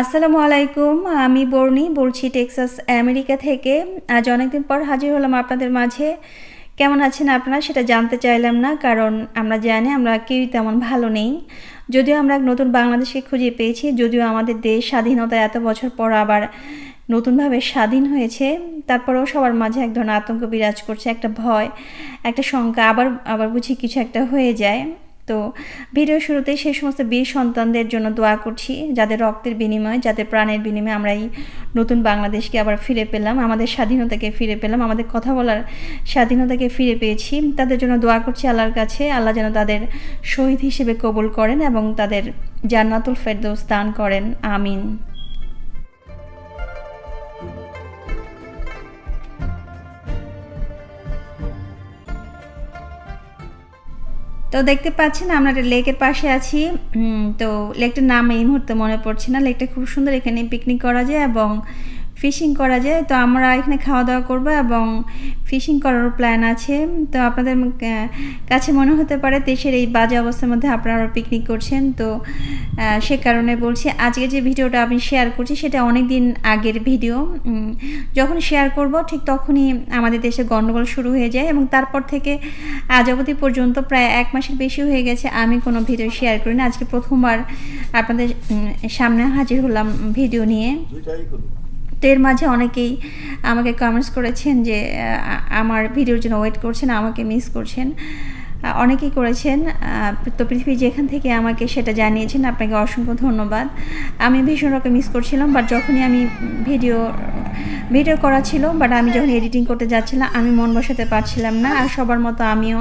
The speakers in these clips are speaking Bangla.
আসসালামু আলাইকুম, আমি বর্ণি বলছি টেক্সাস, আমেরিকা থেকে। আজ অনেকদিন পর হাজির হলাম আপনাদের মাঝে। কেমন আছেন আপনারা? সেটা জানতে চাইলাম না, কারণ আমরা জানি আমরা কেউই তেমন ভালো নেই। যদিও আমরা এক নতুন বাংলাদেশকে খুঁজে পেয়েছি, যদিও আমাদের দেশ স্বাধীনতা এত বছর পর আবার নতুনভাবে স্বাধীন হয়েছে, তারপরেও সবার মাঝে এক ধরনের আতঙ্ক বিরাজ করছে, একটা ভয়, একটা শঙ্কা, আবার আবার বুঝি কিছু একটা হয়ে যায়। তো ভিডিও শুরুতে সেই সমস্ত বীর সন্তানদের জন্য দোয়া করছি, যাদের রক্তের বিনিময়ে, যাদের প্রাণের বিনিময়ে আমরা এই নতুন বাংলাদেশকে আবার ফিরে পেলাম, আমাদের স্বাধীনতাকে ফিরে পেলাম, আমাদের কথা বলার স্বাধীনতাকে ফিরে পেয়েছি। তাদের জন্য দোয়া করছি আল্লাহর কাছে, আল্লাহ যেন তাদের শহীদ হিসেবে কবুল করেন এবং তাদের জান্নাতুল ফেরদৌস দান করেন। আমিন। তো দেখতে পাচ্ছেন আমরা একটা লেকের পাশে আছি। তো লেকটার নাম এই মুহূর্তে মনে পড়ছে না। লেকটা খুব সুন্দর এখানে পিকনিক করা যায় এবং ফিশিং করা যায়। তো আমরা এখানে খাওয়া দাওয়া করব এবং ফিশিং করার প্ল্যান আছে। তো আপনাদের কাছে মনে হতে পারে দেশের এই বাজে অবস্থার মধ্যে আপনারা পিকনিক করছেন। তো সে কারণে বলছি আজকে যে ভিডিওটা আমি শেয়ার করছি সেটা অনেক দিন আগের ভিডিও। যখন শেয়ার করব ঠিক তখনই আমাদের দেশে গণ্ডগোল শুরু হয়ে যায় এবং তারপর থেকে আজ অবধি পর্যন্ত প্রায় এক মাসের বেশি হয়ে গেছে আমি কোনো ভিডিও শেয়ার করি না আজকে প্রথমবার আপনাদের সামনে হাজির হলাম ভিডিও নিয়ে। তো এর মাঝে অনেকেই আমাকে কমেন্টস করেছেন যে আমার ভিডিওর জন্য ওয়েট করছেন, আমাকে মিস করছেন। অনেকেই করেছেন তো পৃথিবী যেখান থেকে আমাকে সেটা জানিয়েছেন, আপনাকে অসংখ্য ধন্যবাদ। আমি ভীষণ রকম মিস করছিলাম বাট যখনই আমি ভিডিও ভিডিও করা ছিল বাট আমি যখন এডিটিং করতে যাচ্ছিলাম, আমি মন বসাতে পারছিলাম না, আর সবার মতো আমিও।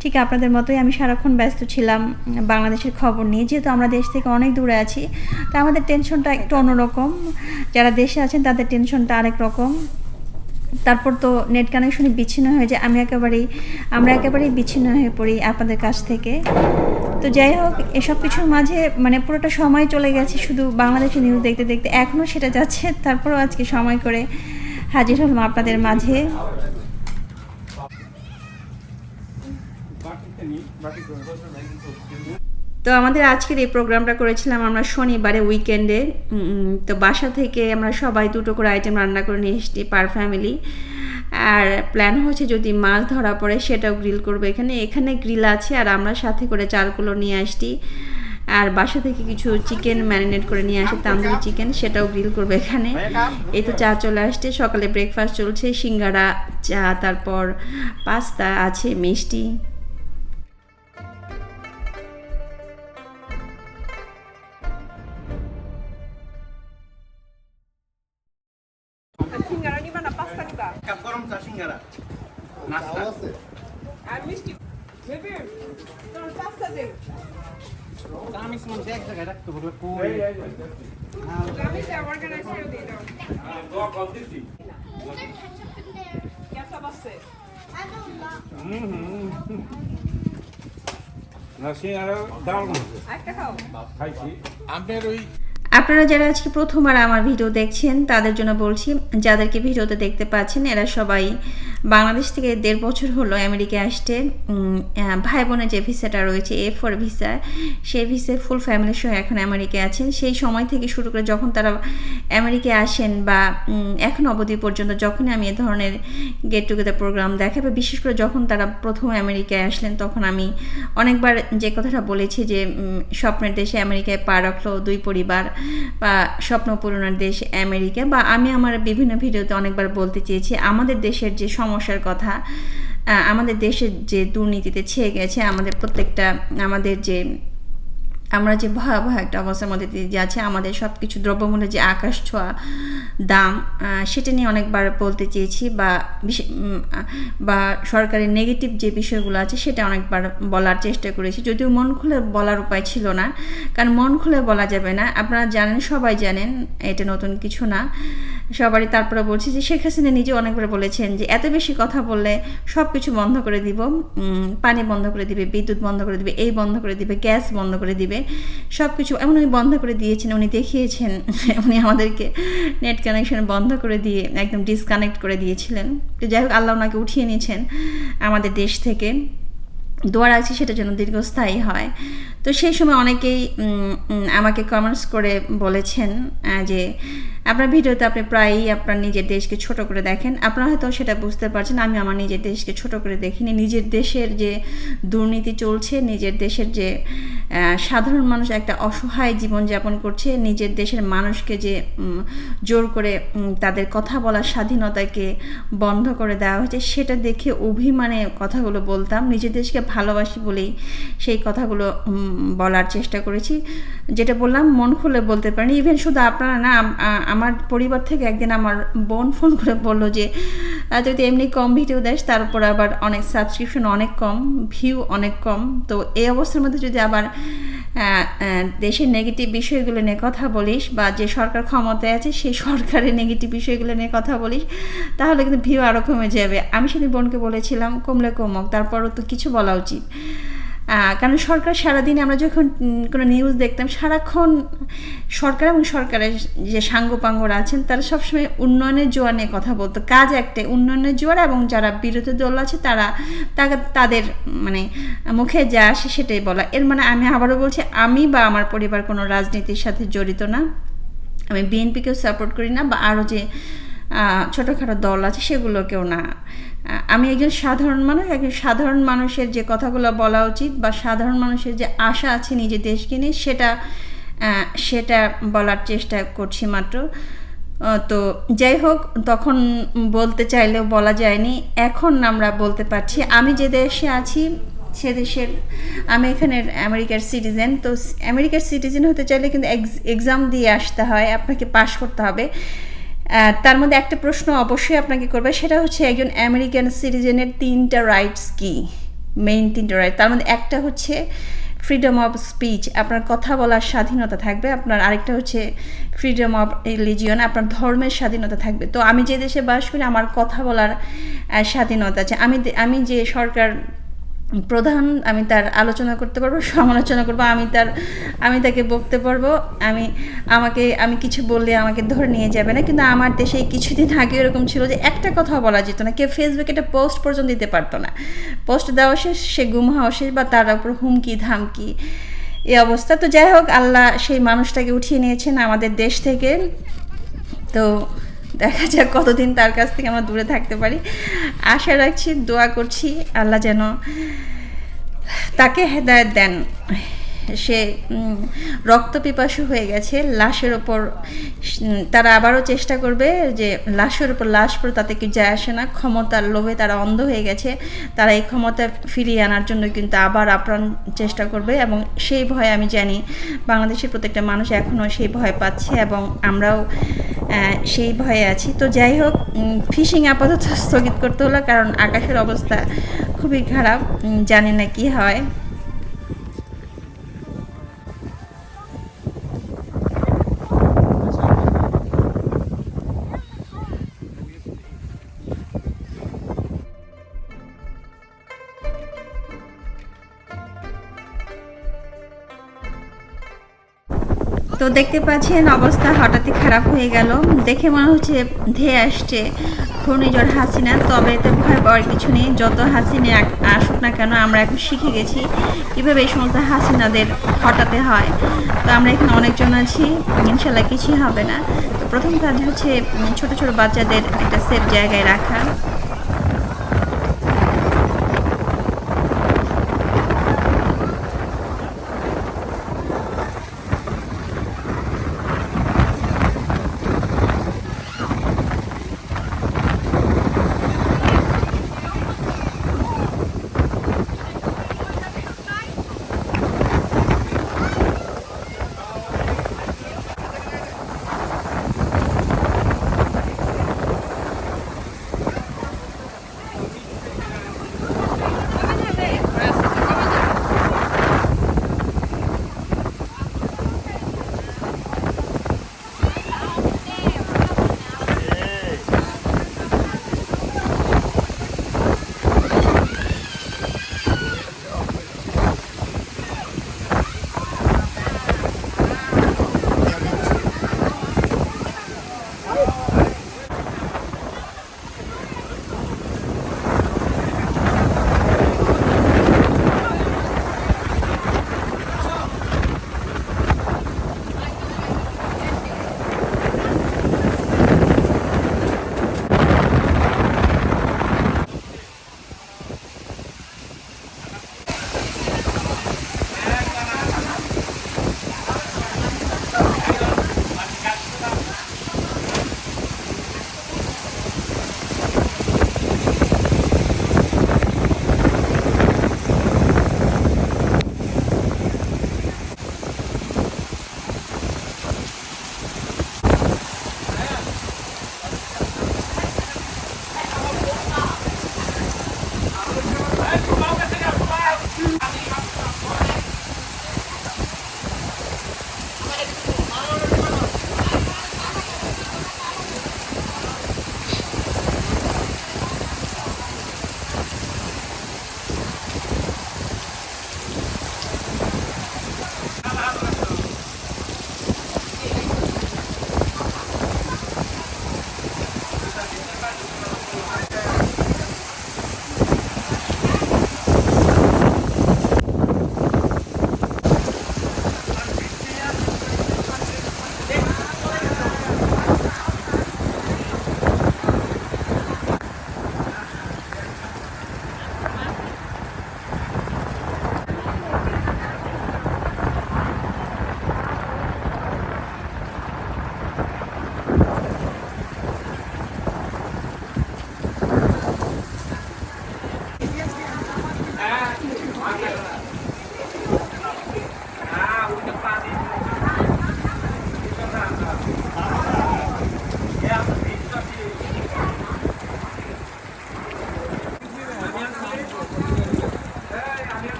ঠিক আপনাদের মতোই আমি সারাক্ষণ ব্যস্ত ছিলাম, বাংলাদেশের খবর নিয়ে। যেহেতু আমরা দেশ থেকে অনেক দূরে আছি, তা আমাদের টেনশনটা একটু অন্যরকম। যারা দেশে আছেন, তাদের টেনশনটা আরেক রকম। তারপর তো নেট কানেকশনে বিচ্ছিন্ন হয়ে যায়। আমি একেবারেই, আমরা একেবারেই বিচ্ছিন্ন হয়ে পড়ি আপনাদের কাছ থেকে। তো যাই হোক, এসব কিছুর মাঝে মানে পুরোটা সময় চলে গেছে, শুধু বাংলাদেশের নিউজ দেখতে দেখতে। এখনও সেটা যাচ্ছে, তারপরও আজকে সময় করে হাজির হলাম আপনাদের মাঝে। তো আমাদের আজকের এই প্রোগ্রামটা করেছিলাম আমরা শনিবারে উইকেন্ডে তো বাসা থেকে আমরা সবাই দুটো করে আইটেম রান্না করে নিয়ে এসেছি পার ফ্যামিলি আর প্ল্যান হচ্ছে যদি মাছ ধরা পড়ে সেটাও গ্রিল করব এখানে। এখানে গ্রিল আছে আর আমরা সাথে করে চালগুলো নিয়ে আসছি। আর বাসা থেকে কিছু চিকেন ম্যারিনেট করে নিয়ে আসি, তান্দুরি চিকেন সেটাও গ্রিল করবে এখানে। এই তো চা চলে আসছে, সকালে ব্রেকফাস্ট চলছে, সিঙ্গারা, চা, তারপর পাস্তা আছে, মিষ্টি। গরম চা সিঙ্গারা। নাস্তা। আর মিষ্টি। বেবি তোমার পাস্তা দে। রাখতে কই? আমি যা অর্গানাইজ করে দিয়ে দাও। কেসা বাসে না সে আর ডাল একটা খাও। খাইছি। আপনার ওই আপনারা যারা আজকে প্রথমবার আমার ভিডিও দেখছেন, তাদের জন্য বলছি, যাদেরকে ভিডিওতে দেখতে পাচ্ছেন, এরা সবাই বাংলাদেশ থেকে দেড় বছর হলো আমেরিকায় আসতে। ভাই বোনের যে ভিসাটা রয়েছে এ ফোর ভিসা সেই ভিসায় ফুল ফ্যামিলির সহ এখন আমেরিকায় আছেন। সেই সময় থেকে শুরু করে যখন তারা আমেরিকায় আসেন বা এখন অবধি পর্যন্ত যখনই আমি এ ধরনের গেট টুগেদার প্রোগ্রাম দেখা বা বিশেষ করে যখন তারা প্রথম আমেরিকায় আসলেন, তখন আমি অনেকবার যে কথাটা বলেছি যে স্বপ্নের দেশে আমেরিকায় পা রাখল দুই পরিবার বা স্বপ্ন পূরণের দেশ আমেরিকা বা আমি আমার বিভিন্ন ভিডিওতে অনেকবার বলতে চেয়েছি, আমাদের দেশের যে সমস্যার কথা। আমাদের দেশের যে দুর্নীতিতে ছেয়ে গেছে, আমাদের প্রত্যেকটা, আমাদের যে, আমরা যে ভয়াবহ একটা অবস্থার মধ্যে দিয়ে যাচ্ছে, আমাদের সব কিছু দ্রব্যমূল্যের যে আকাশ ছোঁয়া দাম সেটা নিয়ে অনেকবার বলতে চেয়েছি বা বা সরকারের নেগেটিভ যে বিষয়গুলো আছে, সেটা অনেকবার বলার চেষ্টা করেছি। যদিও মন খুলে বলার উপায় ছিল না, কারণ মন খুলে বলা যাবে না। আপনারা জানেন, সবাই জানেন, এটা নতুন কিছু না। সবারই তারপরে বলছি যে শেখ হাসিনা নিজে অনেকবার বলেছেন যে এত বেশি কথা বললে সব কিছু বন্ধ করে দিব পানি বন্ধ করে দিবে, বিদ্যুৎ বন্ধ করে দিবে, এই বন্ধ করে দিবে, গ্যাস বন্ধ করে দিবে সব কিছু এমন উনি বন্ধ করে দিয়েছেন, উনি দেখিয়েছেন, উনি আমাদেরকে নেট কানেকশন বন্ধ করে দিয়ে একদম ডিসকানেক্ট করে দিয়েছিলেন। তো যাই হোক, আল্লাহ ওনাকে উঠিয়ে নিয়েছেন আমাদের দেশ থেকে। দোয়া রাখছি সেটা যেন দীর্ঘস্থায়ী হয়। তো সেই সময় অনেকেই আমাকে কমেন্টস করে বলেছেন যে আপনার ভিডিওতে আপনি প্রায়ই আপনার নিজের দেশকে ছোট করে দেখেন। আপনারা হয়তো সেটা বুঝতে পারছেন, আমি আমার নিজের দেশকে ছোট করে দেখিনি। নিজের দেশের যে দুর্নীতি চলছে, নিজের দেশের যে সাধারণ মানুষ একটা অসহায় জীবনযাপন করছে, নিজের দেশের মানুষকে যে জোর করে তাদের কথা বলার স্বাধীনতাকে বন্ধ করে দেওয়া হয়েছে, সেটা দেখে অভিমানে কথাগুলো বলতাম। নিজের দেশকে ভালোবাসি বলেই সেই কথাগুলো বলার চেষ্টা করেছি। যেটা বললাম, মন খুলে বলতে পারিনি। ইভেন শুধু আপনারা না আমার পরিবার থেকে একদিন আমার বোন ফোন করে বলল যে তো এমনি কম ভিডিও দেস, তার উপর আবার অনেক সাবস্ক্রিপশন অনেক কম ভিউ অনেক কম। তো এই অবস্থার মধ্যে যদি আবার দেশের নেগেটিভ বিষয়গুলো নিয়ে কথা বলিস বা যে সরকার ক্ষমতায় আছে, সেই সরকারের নেগেটিভ বিষয়গুলো নিয়ে কথা বলিস, তাহলে কিন্তু ভিউ আরও কমে যাবে। আমি সেদিন বোনকে বলেছিলাম, কমলে কমক, তারপরও তো কিছু বলা উচিত। কারণ সরকার সারাদিন আমরা যখন কোনো নিউজ দেখতাম, সারাক্ষণ সরকার এবং সরকারের যে সাঙ্গপাঙ্গরা আছেন, তারা সবসময় উন্নয়নের জোয়ার নিয়ে কথা বলতো। কাজ একটাই, উন্নয়নের জোয়ার এবং যারা বিরোধী দল আছে, তারা তাদের মানে মুখে যা আসে সেটাই বলা। এর মানে আমি আবারও বলছি, আমি বা আমার পরিবার কোনো রাজনীতির সাথে জড়িত না। আমি বিএনপিকেও সাপোর্ট করি না বা আরও যে ছোটোখাটো দল আছে সেগুলোকেও না। আমি একজন সাধারণ মানুষ, একজন সাধারণ মানুষের যে কথাগুলো বলা উচিত বা সাধারণ মানুষের যে আশা আছে নিজের দেশকে নিয়ে, সেটা সেটা বলার চেষ্টা করছি মাত্র। তো যাই হোক, তখন বলতে চাইলেও বলা যায়নি। এখন আমরা বলতে পারছি, আমি যে দেশে আছি, সে দেশের, আমি এখানের আমেরিকার সিটিজেন, তো আমেরিকার সিটিজেন হতে চাইলে কিন্তু এক্সাম দিয়ে আসতে হয়, আপনাকে পাশ করতে হবে। তার মধ্যে একটা প্রশ্ন অবশ্যই আপনাকে করবে, সেটা হচ্ছে একজন আমেরিকান সিটিজেনের তিনটা রাইটস কি? মেইন তিনটা রাইট তার মধ্যে একটা হচ্ছে ফ্রিডম অফ স্পিচ আপনার কথা বলার স্বাধীনতা থাকবে, আপনার আরেকটা হচ্ছে ফ্রিডম অফ রিলিজিয়ন আপনার ধর্মের স্বাধীনতা থাকবে। তো আমি যে দেশে বাস করি, আমার কথা বলার স্বাধীনতা আছে। আমি আমি যে সরকার প্রধান, আমি তার আলোচনা করতে পারব, সমালোচনা করব, আমি তার, আমি তাকে বকতে পারব, আমি, আমাকে, আমি কিছু বললে আমাকে ধরে নিয়ে যাবে না, কিন্তু আমার দেশে কিছুদিন আগে এরকম ছিল যে একটা কথা বলা যেত না, কেউ ফেসবুকে একটা পোস্ট পর্যন্ত দিতে পারতো না। পোস্ট দেওয়া শেষ, সে গুম হওয়া শেষ বা তার উপর হুমকি, ধামকি, এই অবস্থা। তো যাই হোক, আল্লাহ সেই মানুষটাকে উঠিয়ে নিয়েছেন আমাদের দেশ থেকে। তো দেখা যাক কতদিন তার কাছ থেকে আমরা দূরে থাকতে পারি। আশা রাখছি, দোয়া করছি, আল্লাহ যেন তাকে হেদায়ত দেন। সে উম, রক্তপিপাসু হয়ে গেছে লাশের ওপর তারা আবারও চেষ্টা করবে যে লাশের ওপর লাশ পরে তাতে কি যায় আসে না ক্ষমতার লোভে তারা অন্ধ হয়ে গেছে তারা এই ক্ষমতা ফিরিয়ে আনার জন্য কিন্তু আবার আপ্রাণ চেষ্টা করবে এবং সেই ভয়ে আমি জানি বাংলাদেশের প্রত্যেকটা মানুষ এখনও সেই ভয় পাচ্ছে এবং আমরাও সেই ভয়ে আছি। তো যাই হোক ফিশিং আপাতত স্থগিত করতে হলো কারণ আকাশের অবস্থা খুবই খারাপ জানি না কি হয়। তো দেখতে পাচ্ছেন, অবস্থা হঠাৎই খারাপ হয়ে গেল। দেখে মনে হচ্ছে ধেয়ে আসছে ঘূর্ণিঝড় হাসিনা, তবে এতে ভয় পাওয়ার কিছু নেই। যত হাসিনা আসুক না কেন, আমরা এখন শিখে গেছি কীভাবে এই সমস্ত হাসিনাদের হটাতে হয়। তো আমরা এখানে অনেকজন আছি, ইনশাল্লাহ কিছুই হবে না। তো প্রথম কাজ হচ্ছে ছোট ছোট বাচ্চাদের একটা সেফ জায়গায় রাখা।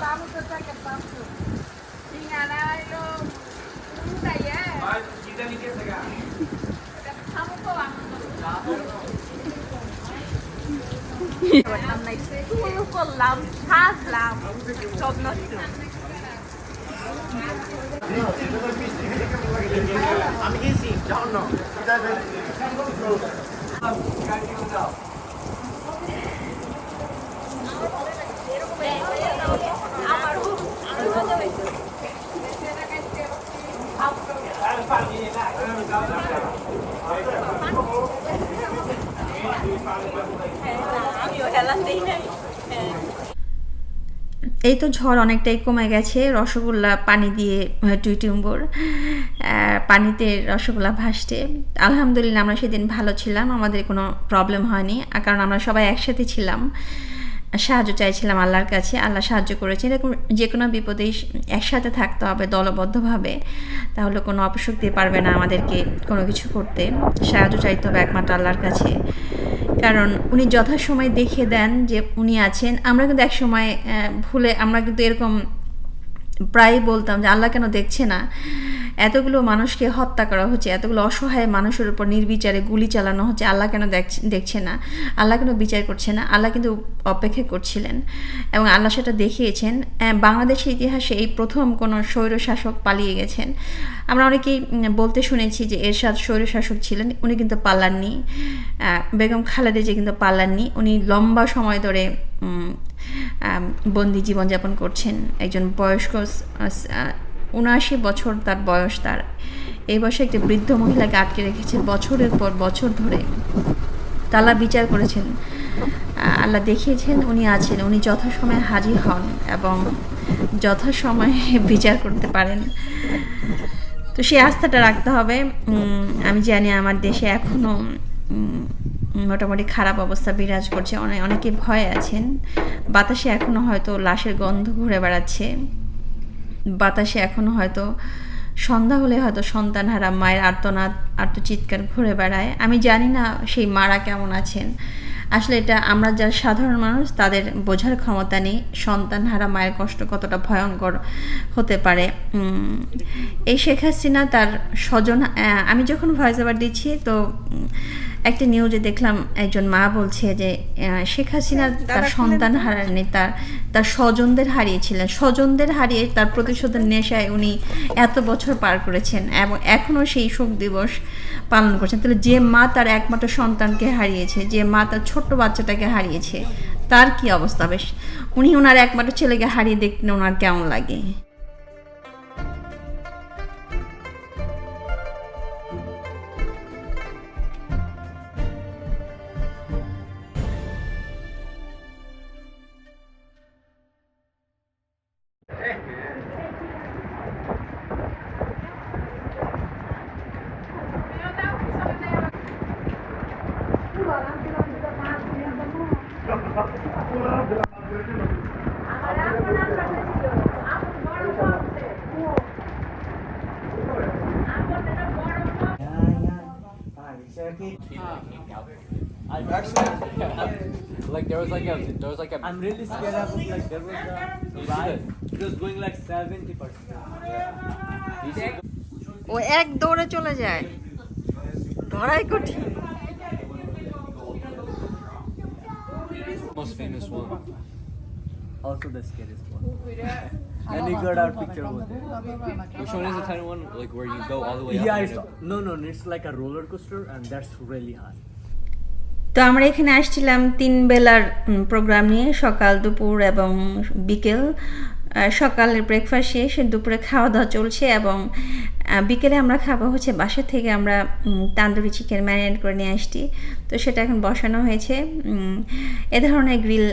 Vamos a sacar papo. Tingala lo puta এই তো ঝড় অনেকটাই কমে গেছে, রসগোল্লা পানি দিয়ে টুইটুম্বর পানিতে রসগোল্লা ভাসতে আলহামদুলিল্লাহ আমরা সেদিন ভালো ছিলাম, আমাদের কোনো প্রবলেম হয়নি কারণ আমরা সবাই একসাথে ছিলাম। সাহায্য চাইছিলাম আল্লাহর কাছে। আল্লাহ সাহায্য করেছে এরকম যে কোনো বিপদেই একসাথে থাকতে হবে দলবদ্ধভাবে। তাহলে কোনো অপশক্তি পারবে না আমাদেরকে কোনো কিছু করতে। সাহায্য চাইতে হবে একমাত্র আল্লাহর কাছে। কারণ উনি যথাসময় দেখিয়ে দেন যে উনি আছেন। আমরা কিন্তু এক সময় ভুলে আমরা কিন্তু এরকম প্রায় বলতাম যে আল্লাহ কেন দেখছে না? এতগুলো মানুষকে হত্যা করা হচ্ছে এতগুলো অসহায় মানুষের উপর নির্বিচারে গুলি চালানো হচ্ছে আল্লাহ কেন দেখছে- না? আল্লাহ কেন বিচার করছে না? আল্লাহ কিন্তু অপেক্ষা করছিলেন। এবং আল্লাহ সেটা দেখিয়েছেন। বাংলাদেশের ইতিহাসে এই প্রথম কোনো স্বৈরশাসক পালিয়ে গেছেন। আমরা অনেকেই বলতে শুনেছি যে এরশাদ স্বৈরশাসক ছিলেন উনি কিন্তু পাল্লাননি আহ, বেগম খালেদা যে কিন্তু পাল্লাননি উনি লম্বা সময় ধরে বন্দি জীবনযাপন করছেন একজন বয়স্ক উনআশি বছর তার বয়স তার। এই বয়সে একটি বৃদ্ধ মহিলাকে আটকে রেখেছে বছরের পর বছর ধরে তালা বিচার করেছেন। আল্লাহ দেখিয়েছেন, উনি আছেন। উনি যথাসময়ে হাজির হন এবং যথাসময়ে বিচার করতে পারেন। তো সেই আস্থাটা রাখতে হবে। আমি জানি আমার দেশে এখনও মোটামুটি খারাপ অবস্থা বিরাজ করছে। অনেক অনেকে ভয়ে আছেন। বাতাসে এখনও হয়তো লাশের গন্ধ ঘুরে বেড়াচ্ছে। বাতাসে এখনও হয়তো সন্ধ্যা হলে হয়তো সন্তান হারা মায়ের আর্তনাদ আর্তচিৎকার ঘুরে বেড়ায়। আমি জানি না সেই মারা কেমন আছেন। আসলে এটা আমরা যারা সাধারণ মানুষ, তাদের বোঝার ক্ষমতা নেই সন্তান হারা মায়ের কষ্ট কতটা ভয়ঙ্কর হতে পারে। এই শেখ হাসিনা তার স্বজন আমি যখন ভয়েস ওভার দিচ্ছি তো একটা নিউজে দেখলাম একজন মা বলছে যে শেখ হাসিনা তার সন্তান হারাননি তার তার স্বজনদের হারিয়েছিলেন। স্বজনদের হারিয়ে তার প্রতিশোধের নেশায় উনি এত বছর পার করেছেন এবং এখনও সেই শোক দিবস পালন করছেন। তাহলে যে মা তার একমাত্র সন্তানকে হারিয়েছে যে মা তার ছোট্ট বাচ্চাটাকে হারিয়েছে তার কি অবস্থা? বেশ উনি ওনার একমাত্র ছেলেকে হারিয়ে দেখতে ওনার কেমন লাগে? Like there was like a there was like a I'm really scared of like there was a ride. It was going like seventy percent. ও এক দৌড়ে চলে যায় ধরাই কঠিন most famous one. Also the scariest one. And good got our picture over there. Which one is the tiny one? Like where you go all the way up? Yeah, and it's it- no no it's like a roller coaster and that's really high. তো আমরা এখানে আসছিলাম তিন বেলার প্রোগ্রাম নিয়ে সকাল দুপুর এবং বিকেল সকালের ব্রেকফাস্ট শেষ, দুপুরে খাওয়া দাওয়া চলছে এবং বিকেলে আমরা খাব হচ্ছে বাসা থেকে আমরা তান্দুরি চিকেন ম্যারিনেট করে নিয়ে আসছি। তো সেটা এখন বসানো হয়েছে। এ ধরনের গ্রিল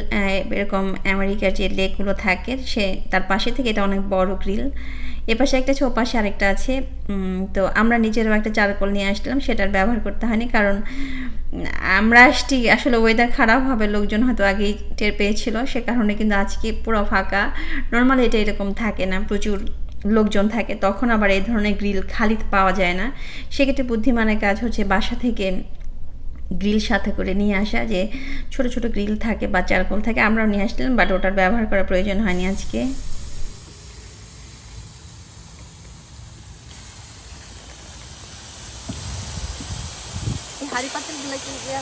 এরকম আমেরিকার যে লেকগুলো থাকে, সে, তার পাশে থেকে এটা অনেক বড় গ্রিল এ পাশে একটা আছে ও পাশে আরেকটা আছে। তো আমরা নিজেরও একটা চারকোল নিয়ে আসলাম সেটার ব্যবহার করতে হয়নি কারণ, আমরা আসছি, আসলে ওয়েদার খারাপ হবে, লোকজন হয়তো আগেই টের পেয়েছিল, সে কারণে কিন্তু আজকে পুরো ফাঁকা। নর্মালি এটা এরকম থাকে না, প্রচুর লোকজন থাকে, তখন আবার এই ধরনের গ্রিল খালি পাওয়া যায় না। সেক্ষেত্রে বুদ্ধিমানের কাজ হচ্ছে বাসা থেকে গ্রিল সাথে করে নিয়ে আসা, যে ছোট ছোট গ্রিল থাকে বা চারকোল থাকে, আমরাও নিয়ে আসলাম বাট ওটার ব্যবহার করা প্রয়োজন হয়নি আজকে।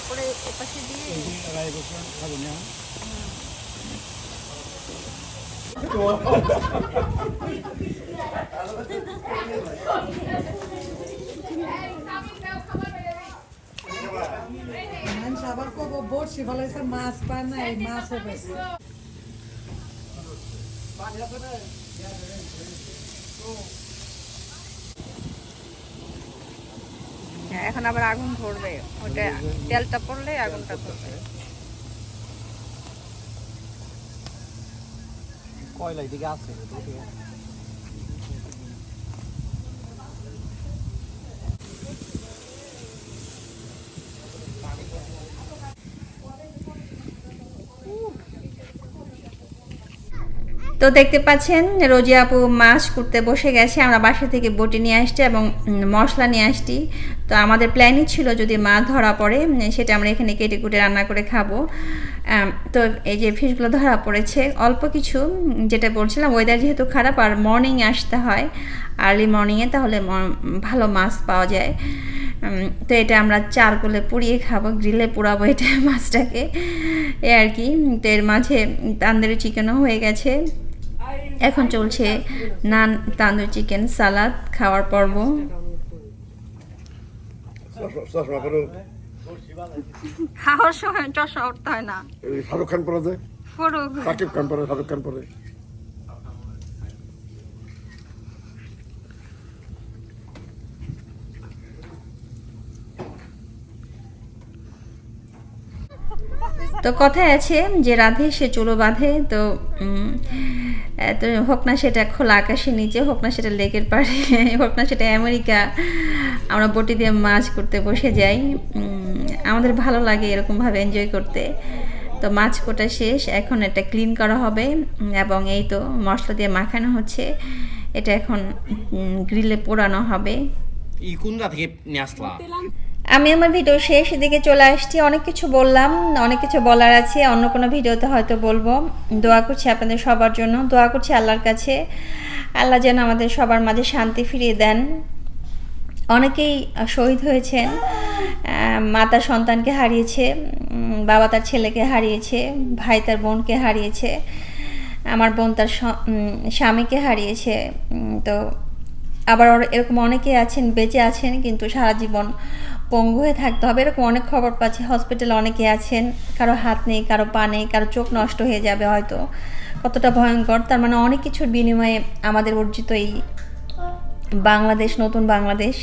করে এপাশে দিয়ে মানুষ আবার কব বড়শি ফলাইছে মাছ পায় না এই মাছও বেশি হ্যাঁ, এখন আবার আগুন ধরবে। ওটা তেলটা পড়লে আগুনটা ধরবে। কয়লা এদিকে আছে? তো দেখতে পাচ্ছেন রোজি আপু মাছ করতে বসে গেছে। আমরা বাসা থেকে বটি নিয়ে আসছি এবং মশলা নিয়ে আসছি। তো আমাদের প্ল্যানই ছিল যদি মাছ ধরা পড়ে সেটা আমরা এখানে কেটে কুটে রান্না করে খাব। তো এই যে ফিশগুলো ধরা পড়েছে, অল্প কিছু যেটা বলছিলাম ওয়েদার যেহেতু খারাপ, আর মর্নিং আসতে হয়। আর্লি মর্নিংয়ে তাহলে ভালো মাছ পাওয়া যায়। তো এটা আমরা চারকোলে পুড়িয়ে খাব, গ্রিলে পোড়াবো এটা মাছটাকে। এ আর কি তো এর মাঝে তান্দুরি চিকেনও হয়ে গেছে। এখন চলছে নান তান্দুরি চিকেন সালাদ খাওয়ার পর্ব। চশমা পরে সময় চশমা উঠতে হয় না। শাহরুখ খান পরে যে? শাকিব খান পরে শাহরুখ খান পরে। তো কথায় আছে যে রাধে সে চুলো বাঁধে তো তো হোক না সেটা খোলা আকাশের নিচে হোক না সেটা লেকের পাড়ে হোক না সেটা আমেরিকা আমরা বটি দিয়ে মাছ করতে বসে যাই আমাদের ভালো লাগে এরকমভাবে এনজয় করতে। তো মাছ কোটা শেষ এখন এটা ক্লিন করা হবে এবং এই তো মশলা দিয়ে মাখানো হচ্ছে এটা এখন গ্রিলে পোড়ানো হবে। আমি আমার ভিডিও শেষ দিকে চলে আসছি। অনেক কিছু বললাম অনেক কিছু বলার আছে অন্য কোনো ভিডিওতে হয়তো বলব। দোয়া করছি আপনাদের সবার জন্য দোয়া করছি আল্লাহর কাছে। আল্লাহ যেন আমাদের সবার মাঝে শান্তি ফিরিয়ে দেন। অনেকেই শহীদ হয়েছেন আহ, মা তার সন্তানকে হারিয়েছে বাবা তার ছেলেকে হারিয়েছে ভাই তার বোনকে হারিয়েছে আমার বোন তার স্বামীকে হারিয়েছে তো আবার এরকম অনেকে আছেন বেঁচে আছেন কিন্তু সারা জীবন পঙ্গু হয়ে থাকতে হবে। এরকম অনেক খবর পাচ্ছি। হসপিটালে অনেকে আছেন, কারও হাত নেই, কারও পা নেই, কারও চোখ নষ্ট হয়ে যাবে হয়তো। কতটা ভয়ঙ্কর। তার মানে অনেক কিছুর বিনিময়ে আমাদের অর্জিত এই বাংলাদেশ, নতুন বাংলাদেশ।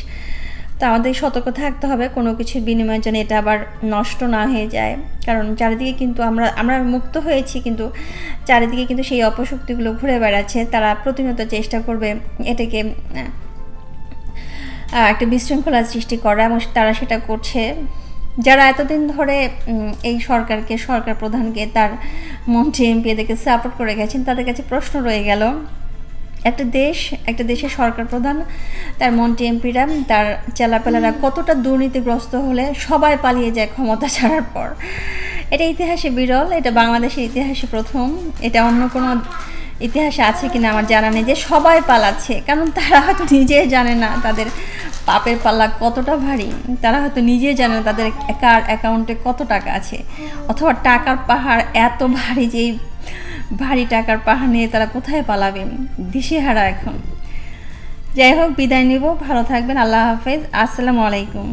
তো আমাদের সতর্ক থাকতে হবে। কোনো কিছুর বিনিময়ের জন্য এটা আবার নষ্ট না হয়ে যায়। কারণ চারিদিকে কিন্তু আমরা আমরা মুক্ত হয়েছি কিন্তু চারিদিকে কিন্তু সেই অপশক্তিগুলো ঘুরে বেড়াচ্ছে। তারা প্রতিনিয়ত চেষ্টা করবে এটাকে একটা বিশৃঙ্খলা সৃষ্টি করা এবং তারা সেটা করছে। যারা এতদিন ধরে এই সরকারকে সরকার প্রধানকে তার মন্ত্রী এমপি এদেরকে সাপোর্ট করে গেছেন তাদের কাছে প্রশ্ন রয়ে গেল একটা দেশ একটা দেশের সরকার প্রধান তার মন্ত্রী এমপিরা তার চেলাপেলারা কতটা দুর্নীতিগ্রস্ত হলে সবাই পালিয়ে যায় ক্ষমতা ছাড়ার পর। এটা ইতিহাসে বিরল এটা বাংলাদেশের ইতিহাসে প্রথম এটা অন্য কোনো ইতিহাসে আছে কিনা আমার জানা নেই যে সবাই পালাচ্ছে কারণ তারা হয়তো নিজেই জানে না তাদের পাপের পাল্লা কতটা ভারী? তারা হয়তো নিজেই জানে না তাদের একার অ্যাকাউন্টে কত টাকা আছে। অথবা টাকার পাহাড় এত ভারী যে ভারী টাকার পাহাড় নিয়ে তারা কোথায় পালাবে? দিশেহারা এখন। যাই হোক, বিদায় নিব। ভালো থাকবেন। আল্লাহ হাফেজ। আসসালামু আলাইকুম।